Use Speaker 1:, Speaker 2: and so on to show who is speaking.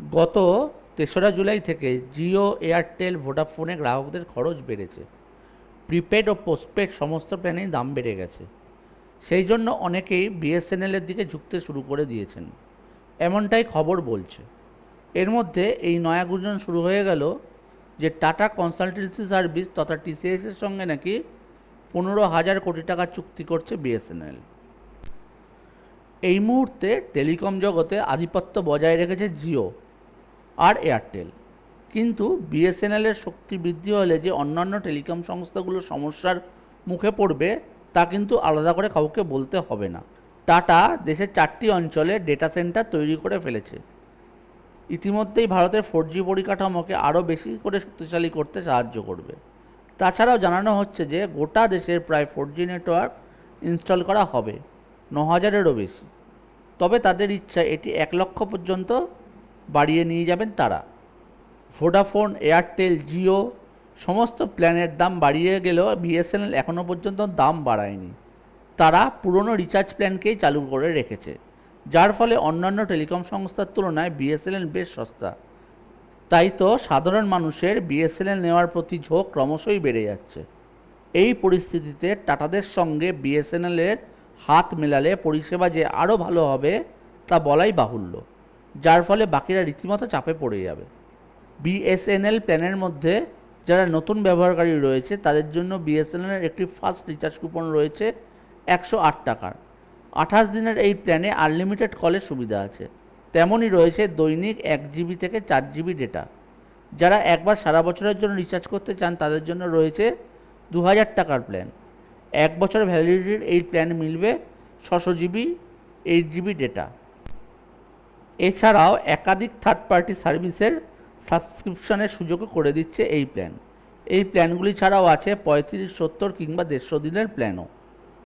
Speaker 1: গত তেসরা জুলাই থেকে জিও, এয়ারটেল, ভোডাফোনে গ্রাহকদের খরচ বেড়েছে। প্রিপেড ও পোস্টপেড সমস্ত প্ল্যানেই দাম বেড়ে গেছে। সেই জন্য অনেকেই বিএসএনএলের দিকে ঝুঁকতে শুরু করে দিয়েছেন। এমনটাই খবর বলছে। এর মধ্যে এই নয়া গুঞ্জন শুরু হয়ে গেল যে টাটা কনসালটেন্সি সার্ভিস তথা টিসিএসের সঙ্গে নাকি পনেরো হাজার কোটি টাকা চুক্তি করছে বিএসএনএল। এই মুহূর্তে টেলিকম জগতে আধিপত্য বজায় রেখেছে জিও। আর এয়ারটেল। কিন্তু বিএসএনএলের শক্তি বৃদ্ধি হলে যে অন্যান্য টেলিকম সংস্থাগুলো সমস্যার মুখে পড়বে, তা কিন্তু আলাদা করে কাউকে বলতে হবে না। টাটা দেশের চারটি অঞ্চলে ডেটা সেন্টার তৈরি করে ফেলেছে। ইতিমধ্যেই ভারতের ফোর জি পরিকাঠামোকে আরও বেশি করে শক্তিশালী করতে সাহায্য করবে। তাছাড়াও জানানো হচ্ছে যে গোটা দেশের প্রায় ফোর জি নেটওয়ার্ক ইনস্টল করা হবে, ন হাজারেরও বেশি। তবে তাদের ইচ্ছা এটি এক লক্ষ পর্যন্ত বাড়িয়ে নিয়ে যাবেন তারা। ভোডাফোন এয়ারটেল জিও সমস্ত প্ল্যানের দাম বাড়িয়ে গেলেও বিএসএনএল এখনও পর্যন্ত দাম বাড়ায়নি। তারা পুরনো রিচার্জ প্ল্যানকেই চালু করে রেখেছে, যার ফলে অন্যান্য টেলিকম সংস্থার তুলনায় বিএসএনএল বেশ সস্তা। তাই তো সাধারণ মানুষের বিএসএনএল নেওয়ার প্রতি ঝোঁক ক্রমশই বেড়ে যাচ্ছে। এই পরিস্থিতিতে টাটাদের সঙ্গে বিএসএনএলের হাত মেলালে পরিষেবা যে আরও ভালো হবে তা বলাই বাহুল্য। যার ফলে বাকিরা রীতিমতো চাপে পড়ে যাবে। বিএসএনএল প্ল্যানের মধ্যে যারা নতুন ব্যবহারকারী রয়েছে, তাদের জন্য বিএসএনএলের একটি ফার্স্ট রিচার্জ কুপন রয়েছে একশো আট টাকার। আঠাশ দিনের এই প্ল্যানে আনলিমিটেড কলের সুবিধা আছে। তেমনই রয়েছে দৈনিক এক জিবি থেকে চার জিবি ডেটা। যারা একবার সারা বছরের জন্য রিচার্জ করতে চান, তাদের জন্য রয়েছে দু হাজার টাকার প্ল্যান। এক বছর ভ্যালিডিটির এই প্ল্যান মিলবে ছশো জিবি, এইট জিবি ডেটা। এছাড়াও একাধিক থার্ড পার্টি সার্ভিসের সাবস্ক্রিপশনের সুযোগও করে দিচ্ছে এই প্ল্যান এই প্ল্যানগুলি ছাড়াও আছে পঁয়ত্রিশ, সত্তর কিংবা দেড়শো দিনের প্ল্যানও